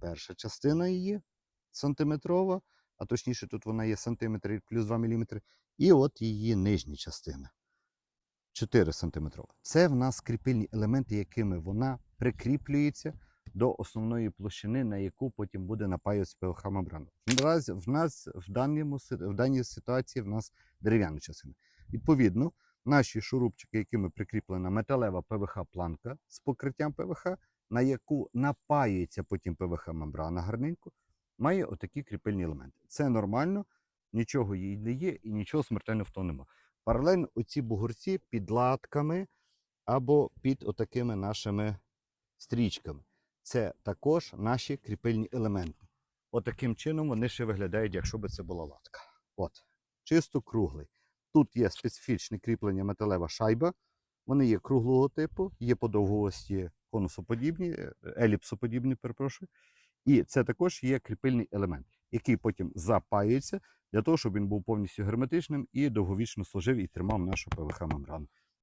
Перша частина її сантиметрова, а точніше, тут вона є сантиметр плюс 2 мм. І от її нижня частина 4 см. Це в нас кріпильні елементи, якими вона прикріплюється до основної площини, на яку потім буде напаюватися ПВХ мембрана. Наразі в нас в, даному, в даній ситуації в нас дерев'яна частина. Відповідно, наші шурупчики, якими прикріплена металева ПВХ-планка з покриттям ПВХ, на яку напаюється потім ПВХ-мембрана гарненько, має отакі кріпильні елементи. Це нормально, нічого їй не є і нічого смертельного в тому нема. Паралельно оці бугорці під латками або під отакими нашими стрічками. Це також наші кріпильні елементи. Отаким чином вони ще виглядають, якщо би це була латка. От, чисто круглий. Тут є специфічне кріплення металева шайба. Вони є круглого типу, є по довгості конусоподібні, е, еліпсоподібні, перепрошую. І це також є кріпильний елемент, який потім запаюється для того, щоб він був повністю герметичним і довговічно служив і тримав нашу ПВХ-мембрану.